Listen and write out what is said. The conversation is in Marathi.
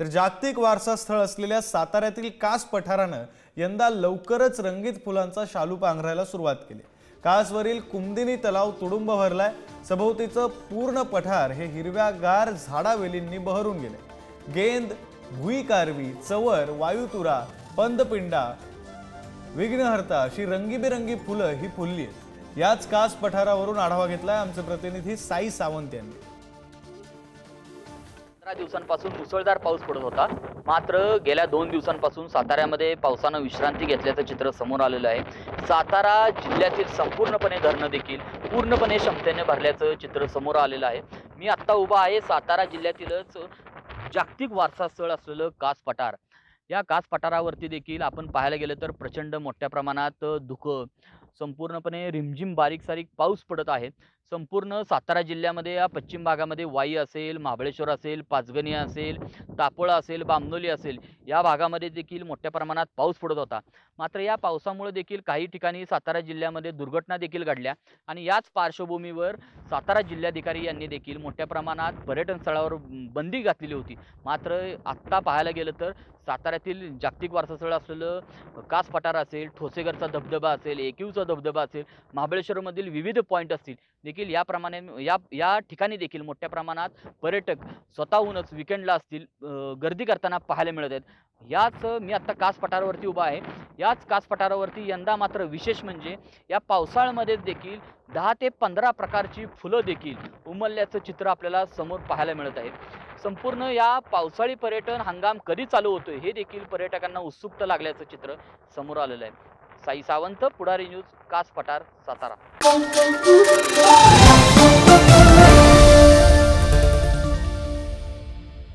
तर जागतिक वारसा स्थळ असलेल्या साताऱ्यातील कास पठारानं यंदा लवकरच रंगीत फुलांचा शालू पांघरायला सुरुवात केली. कासवरील कुमदिनी तलाव तुडुंब भरलाय. सभोवतीचं पूर्ण पठार हे हिरव्यागार झाडावेलींनी बहरून गेले. गेंद भुई कारवी चवर वायुतुरा पंदपिंडा विघ्नहर्ता अशी रंगीबेरंगी फुलं ही फुलली आहेत. याच कास पठारावरून आढावा घेतलाय आमचे प्रतिनिधी साई सावंत यांनी. अकरा दिवसांपासून मुसळधार पाऊस पडत होता. मात्र गेल्या दोन दिवसांपासून साताऱ्यामध्ये पावसानं विश्रांती घेतल्याचं चित्र समोर आलेलं आहे. सातारा जिल्ह्यातील संपूर्णपणे धरणं देखील पूर्णपणे क्षमतेने भरल्याचं चित्र समोर आलेलं आहे. मी आत्ता उभा आहे सातारा जिल्ह्यातीलच जागतिक वारसा स्थळ असलेलं कास पठार. या कास पठारावरती देखील आपण पाहायला गेलं तर प्रचंड मोठ्या प्रमाणात धुकं संपूर्णपणे रिमझिम बारीक सारीक पाऊस पडत आहे. संपूर्ण सातारा जिल्ह्यामध्ये या पश्चिम भागामध्ये वाई असेल महाबळेश्वर असेल पाचगणी असेल तापोळा असेल बामनोली असेल या भागामध्ये देखील मोठ्या प्रमाणात पाऊस पडत होता. मात्र या पावसामुळे देखील काही ठिकाणी सातारा जिल्ह्यामध्ये दुर्घटना देखील घडल्या आणि याच पार्श्वभूमीवर सातारा जिल्हाधिकारी यांनी देखील मोठ्या प्रमाणात पर्यटन स्थळावर बंदी घातलेली होती. मात्र आत्ता पाहायला गेलं तर साताऱ्यातील जागतिक वारसास्थळ असलेलं कास पठार असेल ठोसेघरचा धबधबा असेल एकयूचा धबधबा असेल महाबळेश्वरमधील विविध पॉईंट असतील देखील याप्रमाणे या या ठिकाणी देखील मोठ्या प्रमाणात पर्यटक स्वतःहूनच विकेंडला असतील गर्दी करताना पाहायला मिळत आहेत. याच मी आत्ता कास पठारावरती उभा आहे. याच कास पठारावरती यंदा मात्र विशेष म्हणजे या पावसाळ्यामध्ये देखील दहा ते पंधरा प्रकारची फुलं देखील उमलल्याचं चित्र आपल्याला समोर पाहायला मिळत आहे. संपूर्ण या पावसाळी पर्यटन हंगाम कधी चालू होतोय हे देखील पर्यटकांना उत्सुकता लागल्याचं चित्र समोर आलेलं आहे. साई सावंत पुढारी न्यूज कास पठार सातारा.